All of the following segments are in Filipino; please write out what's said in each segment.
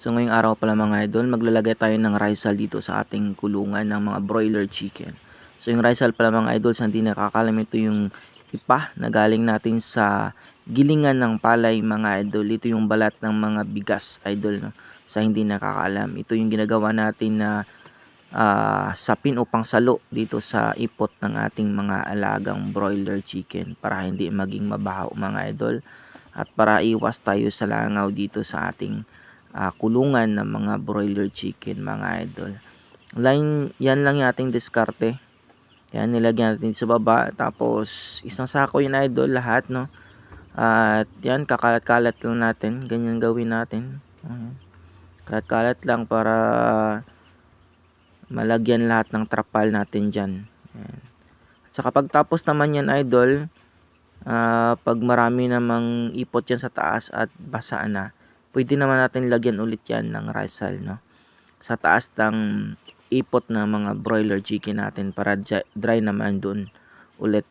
So ngayong araw pala mga idol, maglalagay tayo ng risal dito sa ating kulungan ng mga broiler chicken. So yung risal pala mga idol, sa hindi nakakalam ito yung ipa na galing natin sa gilingan ng palay mga idol. Ito yung balat ng mga bigas idol no? sa hindi nakakalam. Ito yung ginagawa natin na ah, sapin upang salo dito sa ipot ng ating mga alagang broiler chicken para hindi maging mabaho mga idol at para iwas tayo sa langaw dito sa ating ah, kulungan ng mga broiler chicken mga idol. Line, yan lang yung ating diskarte. Yan, nilagyan natin sa baba. Tapos, isang sako yun idol, lahat, no? At yan, kakalat-kalat lang natin. Ganyan gawin natin. Kalat-kalat lang para malagyan lahat ng trapal natin dyan. Ayan. At saka pagtapos naman yan idol, ah, pag marami namang ipot yan sa taas at basa na, pwede naman natin lagyan ulit yan ng risal, no? Sa taas ng ipot ng mga broiler chicken natin para dry, naman dun ulit.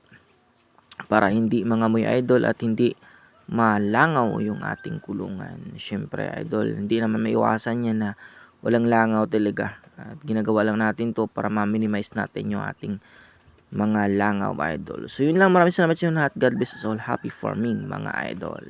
Para hindi mga muy idol at hindi malangaw yung ating kulungan. Siyempre, idol, hindi naman maiwasan yan na walang langaw talaga. At ginagawa lang natin to para ma-minimize natin yung ating mga langaw, idol. So, yun lang. Maraming salamat sa lahat. God bless us all. Happy farming, mga idol.